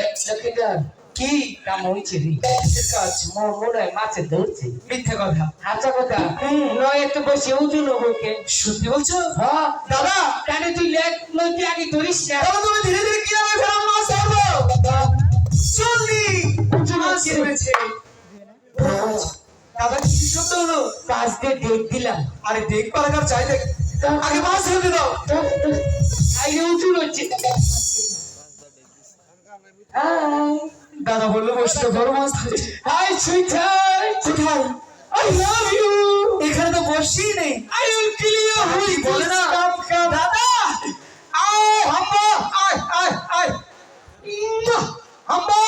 লক্ষ্মীদার কি কাম হয়েছে কাজ মোর মনে হয় মাছে ধরছে মিথ্যে কথা। হাঁচা কথা। নয় একটু বসে ওজন হবকে সত্যি বলছো? হ্যাঁ দাদা কানে তুই লেখ নদী আগে ধরিস না? দাদা তুমি ধীরে ধীরে কি হবে ফেরাম মাছ ধরবো। জলদি মাছ ধরেছে দাদা কি শব্দ হলো? পাঁচ দিয়ে ডেট দিলাম। আরে চাই দেখ। আগে মাছ ধরতে দাও। আগে হচ্ছে। দাদা বলল বসতে বড় মাছ ধরেছে হাই সুইটার কোথায় আই লাভ ইউ এখানে তো বসি নেই। আই উইল কিল ইউ কি বলে না। দাদা! আয় হাম্বা আয় আয় ইম্মা হাম্বা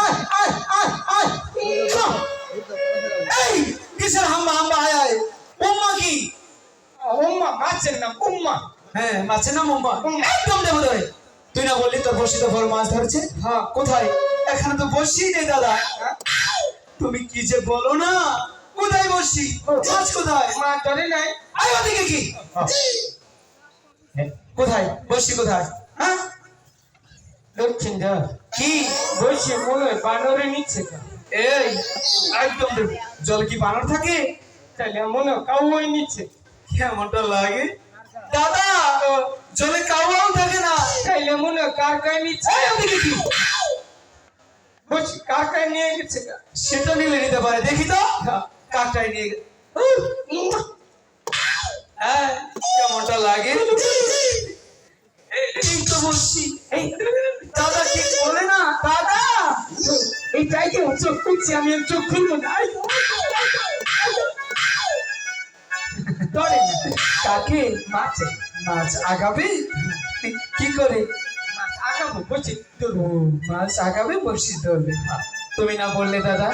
আয় আয় আয় ইম্মা এই কিসের হাম্বা হাম্বা আয় আয়? উম্মা কি? উম্মা মাছের নাম উম্মা। হ্যাঁ মাছের নাম উম্মা। একদম দেবো ধরে না বললি তোর বসি তো বড় মাছ ধরেছে? হ্যাঁ। কোথায়? এখানে তো বসি নেই দাদা। তুমি কি যে বলো না? কোথায় বসি মাছ কোথায়? মা ধরে নাই। আয় ওদিকে কি? কোথায়? বসি কোথায়? হ্যাঁ? লক্ষ্মীন্দর কি? বসে মনে হয় বানরে নিচ্ছে এই একদম জল কি বানর থাকে? তাহলে মনে হয় কাউই নিচ্ছে। কেমনটা লাগে? দাদা জলে থাকে না তাইলে মনে হয় কার কায় নিচ্ছে ওদিকে কি কার কায় নিয়ে গেছে? সেটা নিলে নিতে পারে দেখি তো। কাকটাই নিয়ে হ্যাঁ কেমনটা লাগে? এই- তো বলছি। এই দাদা কি বলে না? দাদা! এই টাইকে চোখ খুলছি আমি চোখ খুলবো না। কাকে মাছে মাছ আগাবে? কি করে? মাছ আগাবো বসে মাছ আগাবে বসি ধরবে। তুমি না বললে দাদা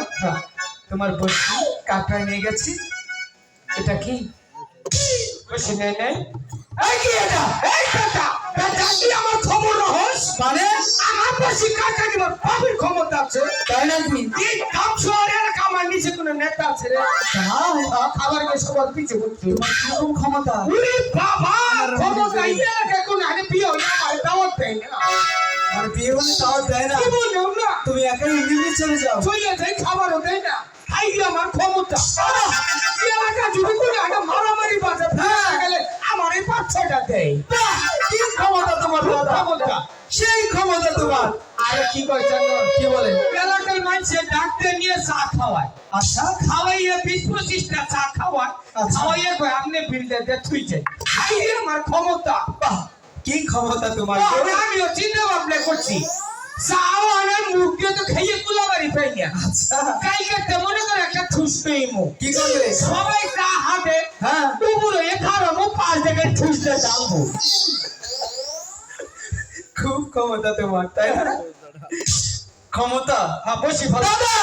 তোমার বসি কাকটায় নিয়ে গেছি। এটা কি? বসে নেই নাই এই কি এটা? এই কি আমার খবর রহস মানে? আমার বসে কাকা কি পাবির ক্ষমতা আছে তাই নাকি? এই কাম শহরের কামার নিচে কোন নেতা আছে রে? খাবার কে সবার পিছে করছে তোমার ক্ষমতা। বাবা ক্ষমতা এই এলাকায় কোন আগে বিয়ে হলে আমার দাওয়াত দেয় না। আর বিয়ে হলে তাও দেয় না। কি বললাম না? তুমি একাই ইংরেজি চলে যাও। চলে যাই খাবারও দেয় না। খাই আমার ক্ষমতা। এই এলাকা যদি করে আগে মারামারি বাজে গেলে আমার এই ছয়টা দেয়। ক্ষমতা তোমার ক্ষমতা। সেই ক্ষমতা তোমার। কি কয় জানো কি বলে? এলাকার মানুষে ডাকতে নিয়ে চা খাওয়ায়। আচ্ছা খাওয়াইয়ে বিশ পঁচিশটা চা খাওয়ায়। খাওয়াইয়ে কয় আপনি বিল দিয়ে থুই যায় খাই আমার ক্ষমতা। কি ক্ষমতা তোমার? আমিও চিন্তা ভাবনা করছি। চাও আনার মুখ তো খাইয়ে কুলাবাড়ি পাই না। কালকে করে একটা ঠুস পেয়ে কি করবে সবাই চা হাতে হ্যাঁ। দুপুরে এগারো মুখ পাঁচ জায়গায় ঠুসতে যাব খুব ক্ষমতা তোমার তাই না? ক্ষমতা? হ্যাঁ বসি ভালো। দাদা!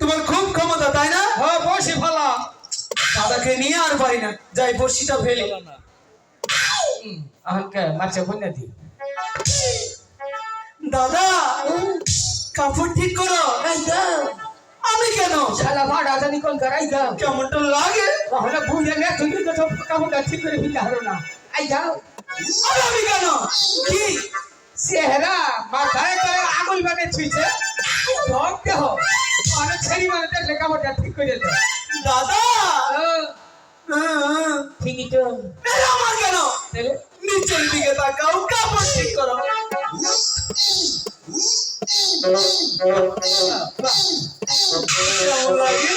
তোমার খুব ক্ষমতা তাই না? হ্যাঁ বসি ভালো। দাদাকে নিয়ে আর পারি না। যাই বর্ষিটা ফেলে। আমাকে মাছে বন্যা দি দাদা! কাপড় ঠিক করো আমি কেন? শালা ভাড়া জানি কোন করাই গা কেমনটা লাগে? তাহলে বুঝে না তুমি তো সব কাপড়টা ঠিক করে ফিরতে হারো না। আই যাও আমি কেন? কি? চেহারা মাথায় করে আঙুল মানে ছুঁইছে। ঢক দেহ। অনেক ছেড়ি মানে দেখলে কাপড়টা ঠিক করে দে দাদা! ঠিকই তো। আমার কেন? নিচের দিকে তাকাও কাপড় ঠিক করো। কেমন লাগে?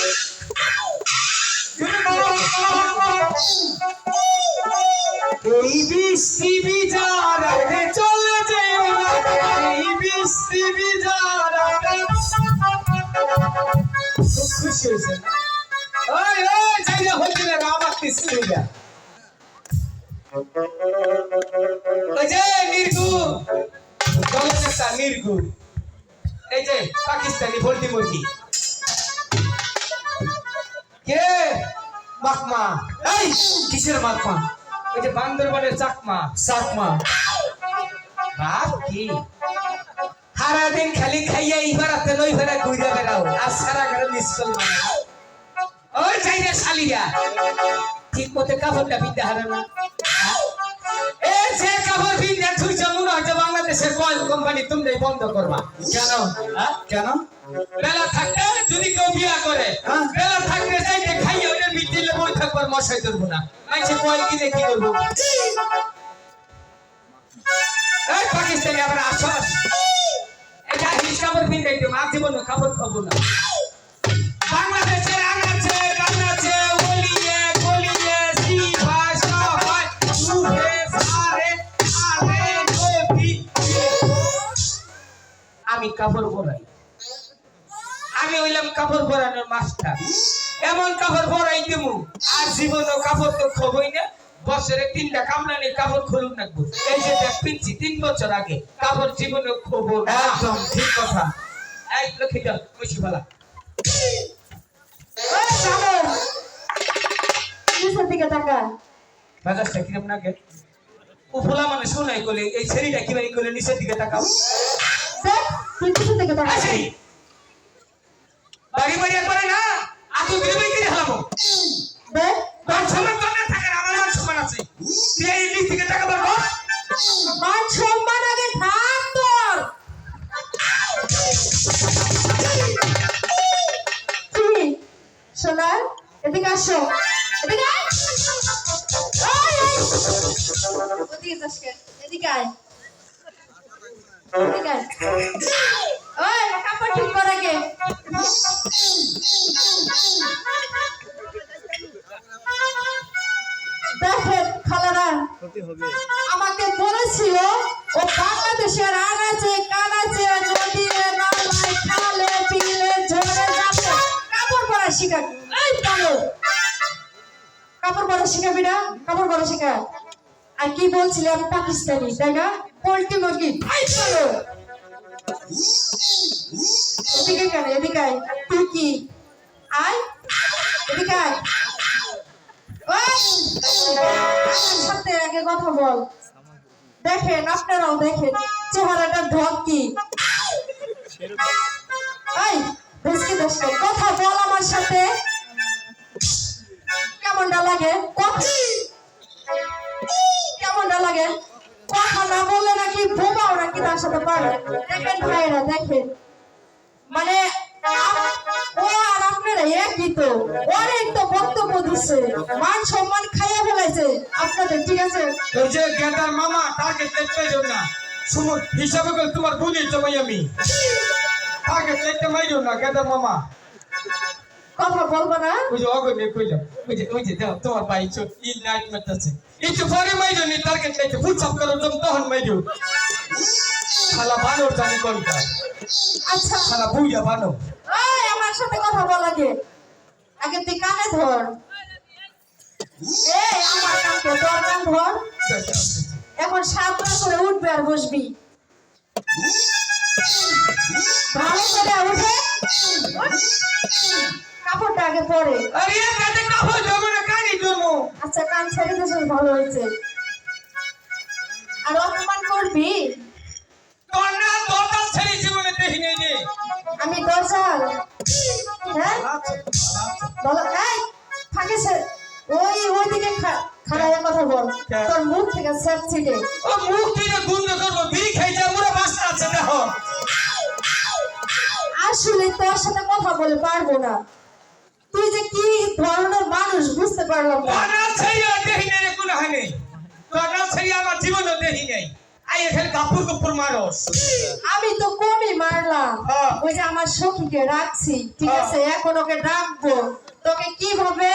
এই বৃষ্টি খুব খুশি হয়েছে ওই ওই চাইলে হচ্ছে না আমার তিসরি যা ওই যে নির্গু। দলনেতা নির্গু। এই যে পাকিস্তানি ভর্তি মুরগি। কে? মাকমা। এই কিসের ওই যে বান্দরবানের চাকমা। বাপ কি? সারাদিন খালি খাইয়া এইবার হাতে লই ফেরা ঘুরে বেড়াও। আর সারা ঘরে মিস কল বানাও ওই চাইরে শালিয়া ঠিক মতো কাপড়টা পিনতে হারে না। এ যে কাপড় পিনতে থুইছে মনে হচ্ছে বাংলাদেশের কয়েল কোম্পানি তোমরাই বন্ধ করবা। কেন? কেন? বেলা থাকতে যদি কেউ বিয়া করে। বেলা থাকতে যাইতে খাইয়ে ওদের মিটিলে বই থাকবার মশাই ধরবো না। মাইসে কয়েল কিনে কি করব? এই পাকিস্তানি আবার হিস দেবো আর জীবন কাপড় খাব না। আমি কাপড় পরাই। আমি হইলাম কাপড় পরানোর মাস্টার। এমন কাপড় পরাই দেবো আর জীবনও কাপড় তো খবই না। বছরে তিনটা কামলানি কাপড় খুলুন রাখব এই যে পিনছি, তিন বছর আগে কাপড় জীবনে খবর একদম ঠিক কথা। এই লক্ষ্মী নিচের দিকে তাকা বাজারটা কিরম না গে? উপলা মানে শোনাই গলে এই ছেলেটা কি বাড়ি নিচের দিকে তাকাও। তুই নিচের দিকে তাকা বাড়ি বাড়ি একবারে না আতো দিলে বাড়ি কিনে হালাবো। মান সম্মান তো না থাকে আমার মান সম্মান আছে। তুই এই লিখ থেকে টাকা মান সম্মান আগে থাক। খালারা আমাকে বলেছিল, ও বাংলাদেশের আনাচে কানাচে খালে ঝরে যাবে কাপড় পরা এই পালো কাপড় পরা কাপড় পরা শিখা। আর কি বলছিলাম পাকিস্তানি, তাই না? পোল্ট্রি মুরগি। এই এদিকে কেন এদিকে তুই কি? আয়, এদিকে আয়। সাথে আগে কথা বল। দেখেন, আপনারাও দেখেন চেহারাটা ঢক কি? কথা বল আমার সাথে। কেমনটা লাগে? কেমনটা লাগে? কথা না বললে নাকি বোমাও নাকি তার সাথে পারে। দেখেন ভাইরা দেখেন। মানে একই তো অনেক তো বক্তব্য দিচ্ছে। মান সম্মান খাইয়া ফেলাইছে। আপনাদের ঠিক আছে? ওই যে গেদার মামা তাকে দেখতে যাও না। সুমন হিসাবে করে তোমার বুঝি জমাই আমি। তাকে দেখতে মাইরো না গেদার মামা। কথা বলব না? ওই যে অগমে কইলাম ওই যে ওই যে দাও তোমার ভাই চো ই নাইট মারতেছে। একটু পরে মাইরো নি টার্গেট লাইতে ফুটসাপ করো তুমি তখন মাইরো। শালা বানর জানি কোনটা। আচ্ছা। শালা বুইয়া বানর। সাথে কথা বল আগে। আগে তুই কানে ধর। এই আমার কানকে তোর কান ধর। এখন সাবধান করে উঠবে আর বসবি। ভালো করে উঠে। কাপড়টা আগে পরে। আরে এ কাতে কাপড় জমো না কানি জমো আচ্ছা কান ছেড়ে ভালো হয়েছে। আর অপমান করবি? আমি দরজাল হ্যাঁ? বলো এই ফাঁকে সে- ওই ওইদিকে খা- খাড়ায় কথা বল। তোর মুখ থেকে স্যাপ ছিটে। ও মুখ করব বিড়ি খাইতে মোরা বাসা আছে দেখো। আসলে তোর সাথে কথা বলে পারব না। তুই যে কি ধরনের মানুষ বুঝতে পারলাম না। ছেড়ে দেখি নেই কোনো হানে তোর আমার জীবনে দেখি নেই। আই এখানে কাপড় কাপড় মারস। আমি তো কমই মারলাম। ওই যে আমার সখীকে রাখছি ঠিক। আছে? এখন ওকে ডাকবো। তোকে কীভাবে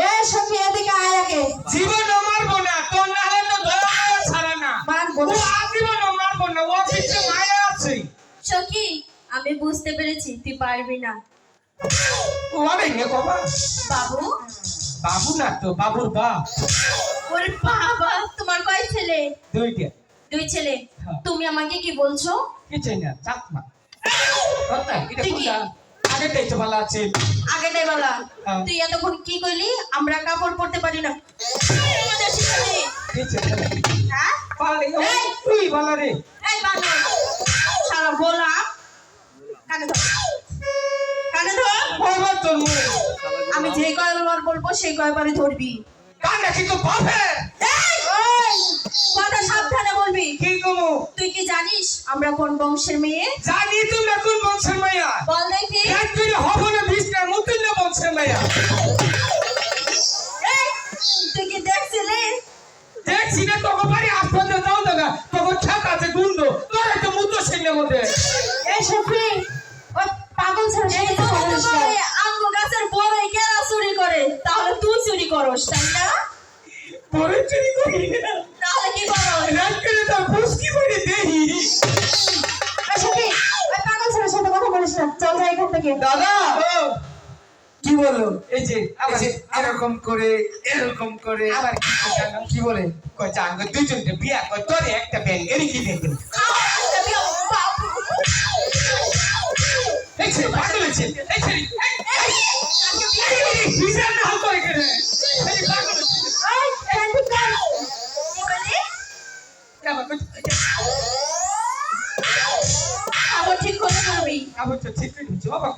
এ সখী এদিকে আয় আগে। জীবন মারবো না তোর না হলে তো ধরা ছাড়া না। মারবো। না। আজীবন মারবো না ও পিছনে মায়া আছে। সখী আমি বুঝতে পেরেছি তুই পারবি না। বাবা। বাবু? বাবু না তো বাবুর বাপ। ওর বাবা তোমার কয় ছেলে? দুইটা। দুই ছেলে। হ্যাঁ। তুমি আমাকে কি বলছো? কিছুই না চাকমা। আগে দেখতে ভালো আছে। আগে দেয় বলা। তুই এতক্ষণ কি আমরা কাপড় পরতে পারি না। আমাদের শিখালি। হ্যাঁ? পালে তুই ভালো রে। এই বাবু শালা গোলাম কানে ধর। কানে আমি যে কয়বার বলব সেই কয়বারই ধরবি। কান্না কিন্তু এই! কথা সাবধানে বলবি। কি কমু? তুই কি জানিস আমরা কোন বংশের মেয়ে? জানি তুমি কোন বংশের মেয়ে। বল দেখি। পরে চুরি করি না তাহলে কি করস রাত করে তো ফুসকি করে দেই দাদা কি বলল এই যে এরকম করে এরকম করে আবার কি বলে কয় জাঙ্গ দুইজনকে বিয়া কয় তোরে একটা ব্যাং এরই কি দেখবেন এই ছেলে পাগল হয়েছে এই ছেলে এই, এই, এই, এই, এই, হিজার না করে ঠিক করে করবি আবার তো ঠিক হয়েছে অবাক